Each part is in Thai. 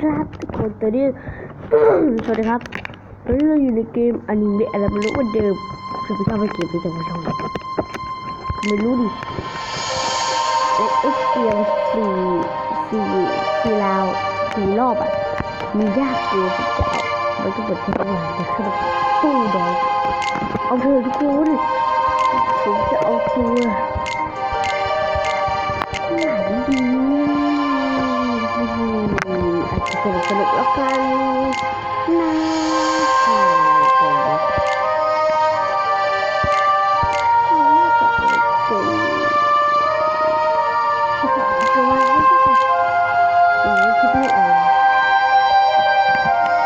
ครับทุกคนตอนนี้สวัสดีครับตอนนี้เราอยู่ในเกมอนิเมะอะไรไม่รู้เหมือนเดิมคือไม่ชอบไปเกมที่จะมาชอบไม่รู้ดิเอ็กเอ็กเอียงสี่สี่สี่ลาวสี่รอบอะมันยากเกินผมจะเอามันก็เปิดแค่ตรงหลังแต่คือแบบสู้ดอยเอาเธอทุกคนผมจะเอาตัวไหนดี สนุกสนุกแล้วกันนะก็ว่าไม่ได้โอ้คิดไม่ออก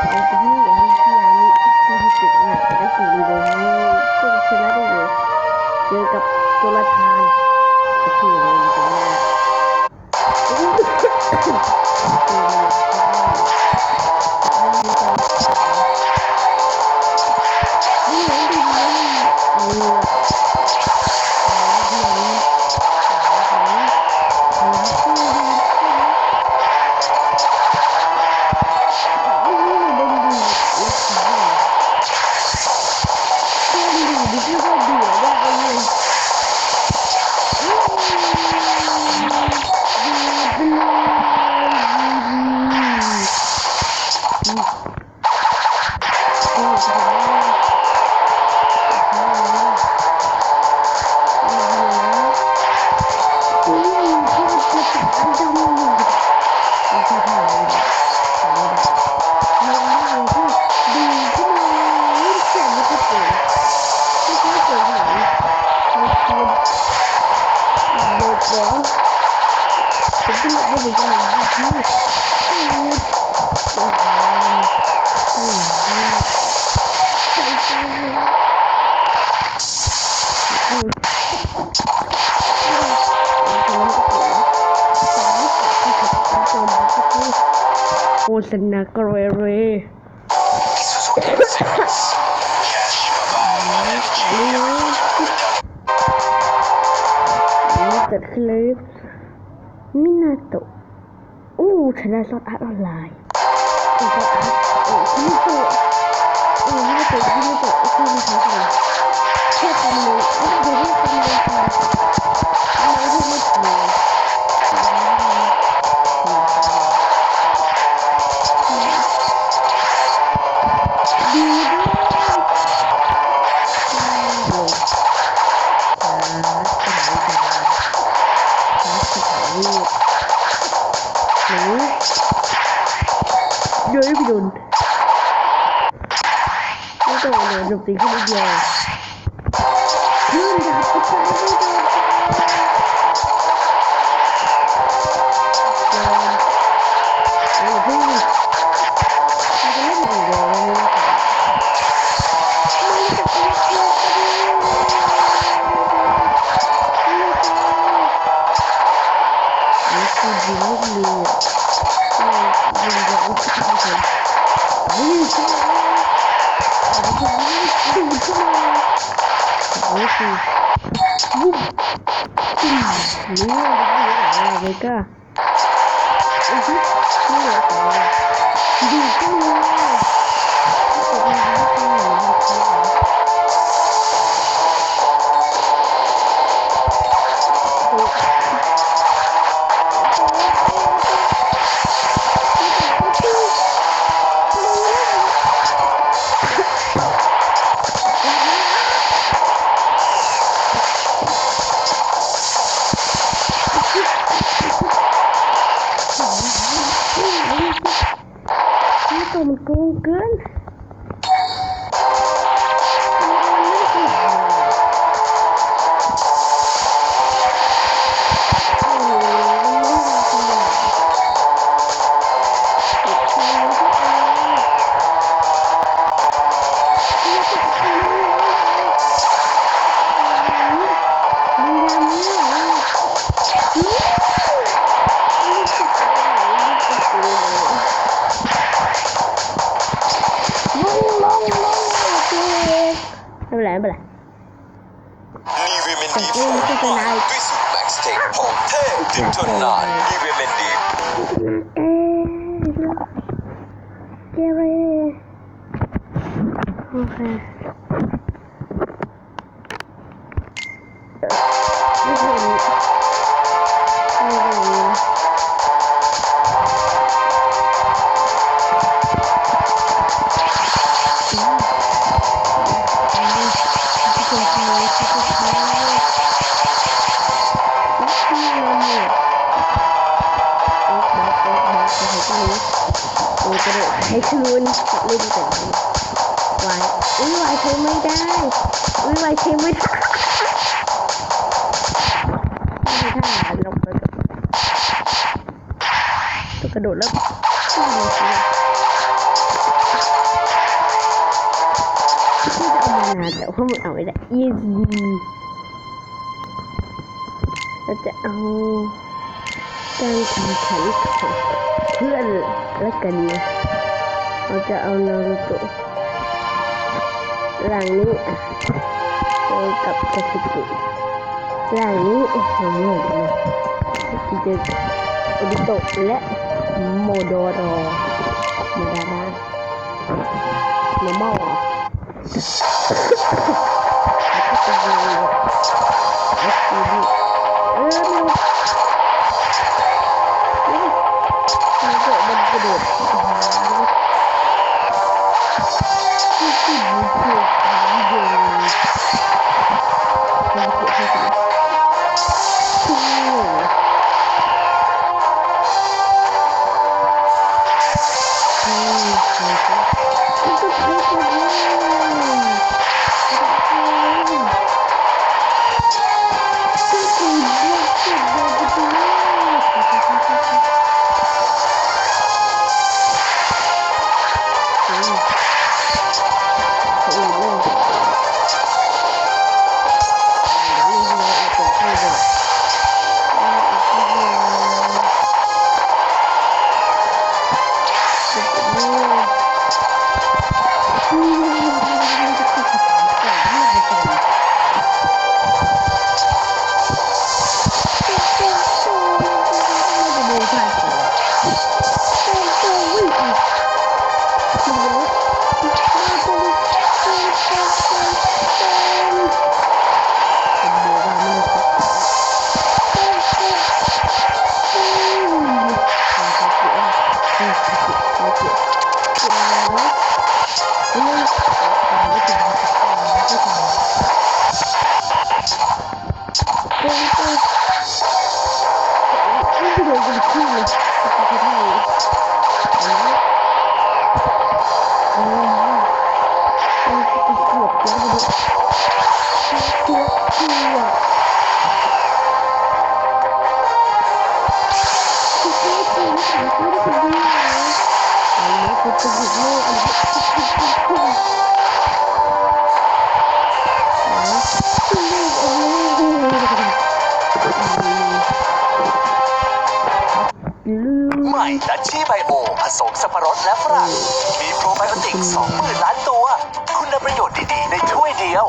เอาไปที่อย่างที่ you โฆษณากรเรนี่เกิดขึ้นเลยมินาโตะอู้ฉันได้ซอสอาร์ตออนไลน์โอ้ซอสอาร์ตโอ้มินาโตะโอ้มินาโตะมินาโตะโอเคมันใช้กันแค่ทำเลยไม่ต้องไปเรียกทำเลยค่ะทำ ต้องโดนจบตีขึ้ โอ้คือวุ้บตึ้งนี่อะไรเลยก็โอ้ยนี่อะไรดึงขึ้นมาตกน้ำขึ้นมานี่ตัวมันโกงเกินล ไม่เป็นไรไม่เป็นไรแต่กูไม่ใช่เป็นนายถึงจนนานอีเวเมนดีเอ๊เกเรโอเค ให้คืนเล่นกันวายอุ้ยวายใช้ไม่ได้อุ้ยวายใช้ไม่ได้ไม่ได้ลงไปกับตัวกระโดดแล้วที่จะเอามานาแต่ว่ามันเอาไม่ได้ยีเราจะเอาการแข่งขันของ เพื่อนแล้วกันนะเราจะเอานารูโตะหลังนี้เจอกับคาสึเกะหลังนี้โอ้โหเหนื่เจอกับโอริโตะและโมโดโรโมดาระโนมอลแล้วก็เป็นเอสซีดีเอ เกิดมันกระโดดที่ที่มีเพื่อนของเดิมมันเกิดที่ที่ที่ใช่ใช่ใช่มันก็ใช้ตัวเองที่คุณเลือกที่ ลืมใหม่ดัชชี่ไบโอ ผสมสับปะรดและฝรั่งมีโปรไบโอติก 20,000 ล้านตัว คุณประโยชน์ดีๆ ในถ้วยเดียว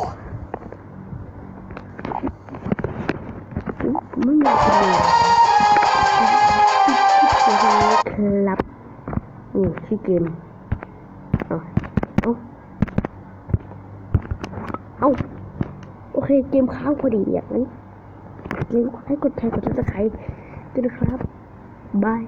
ที่เกม เอาเอาเอาโอเค เกมค้างพอดีอย่างนั้นเกมให้กดแชร์กดติดตามด้วยนะครับ บาย